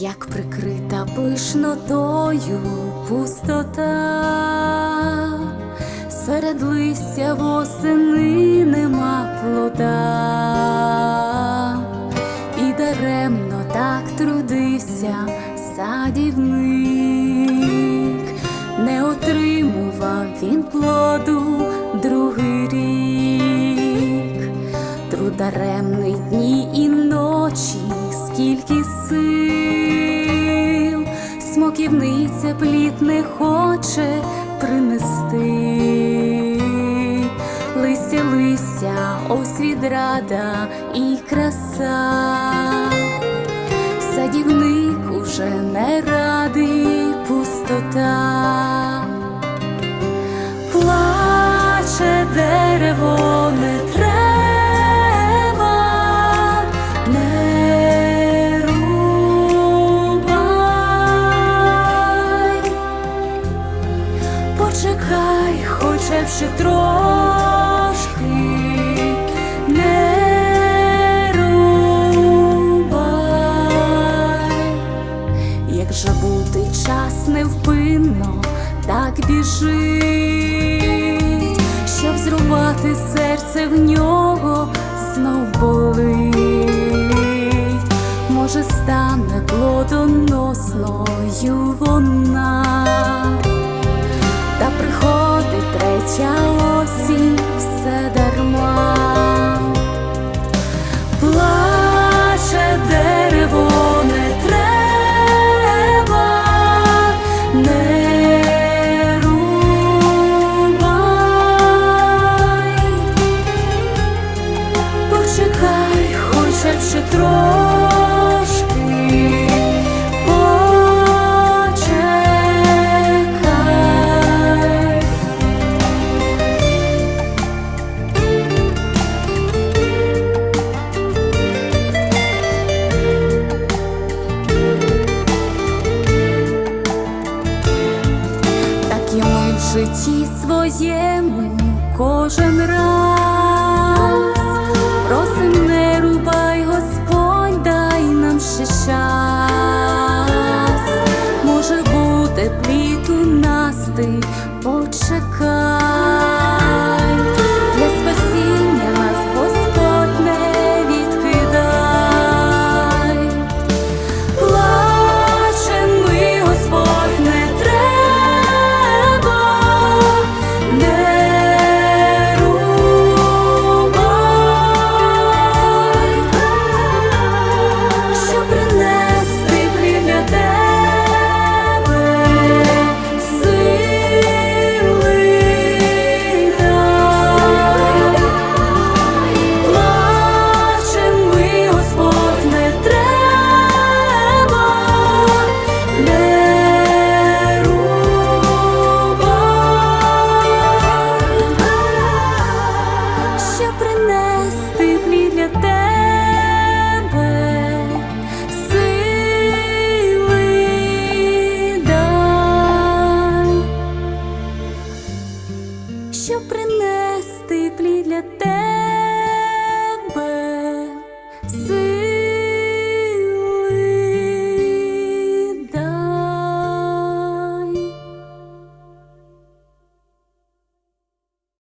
як прикрита пишнотою пустота, серед листя восени нема плода, і даремно так трудився садівник, не отримував він плоду другий рік, трударемний скільки сил, смоківниця плід не хоче принести. Листя, листя, ось відрада і краса. Садівник уже не радий пустота, ще трошки. Не рубай, як же бути час невпинно так біжить, щоб зрубати серце в нього трошки, почекай. так і ми в житті своєму кожен раз просим не рубай, ти почекай, принести плід для тебе.